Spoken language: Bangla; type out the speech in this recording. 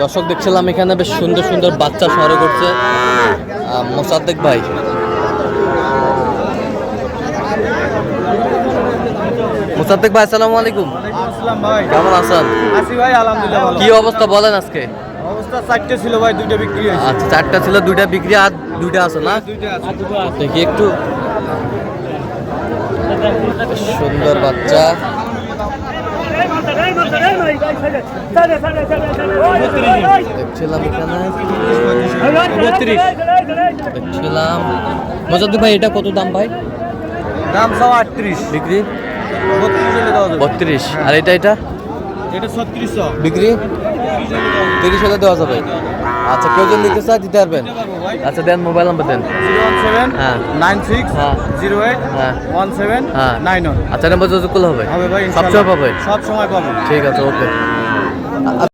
দর্শক দেখছিলাম এখানে বেশ সুন্দর সুন্দর বাচ্চা সরে করছে। মোসাদ্দেক ভাই। মোসাদ্দেক ভাই আসসালামু আলাইকুম। কেমন আছেন? ভাই আলহামদুলিল্লাহ কি অবস্থা বলেন আজকে? অবস্থা চারটে ছিল ভাই দুইটা বিক্রি হয়েছে। আচ্ছা চারটা ছিল দুইটা বিক্রি আর দুইটা আছে না? দুইটা আছে। দেখি একটু। সুন্দর বাচ্চা। দেখছিলাম এখানে। দেখছিলাম। ভাই এটা কত দাম ভাই? দাম সব আটত্রিশ। বিক্রি? বত্রিশ আর এটা এটা? এটা ছত্রিশশো। বিক্রি? তিরিশ হাজার দেওয়া যাবে। আচ্ছা কেউ যদি নিতে চায় দিতে পারবেন। আচ্ছা দেন মোবাইল নাম্বার দেন। হ্যাঁ। হ্যাঁ। হ্যাঁ। হ্যাঁ। আচ্ছা নাম্বার যোগাযোগ করলে হবে। সবসময় পাবে সব সময় পাবো ঠিক আছে ওকে।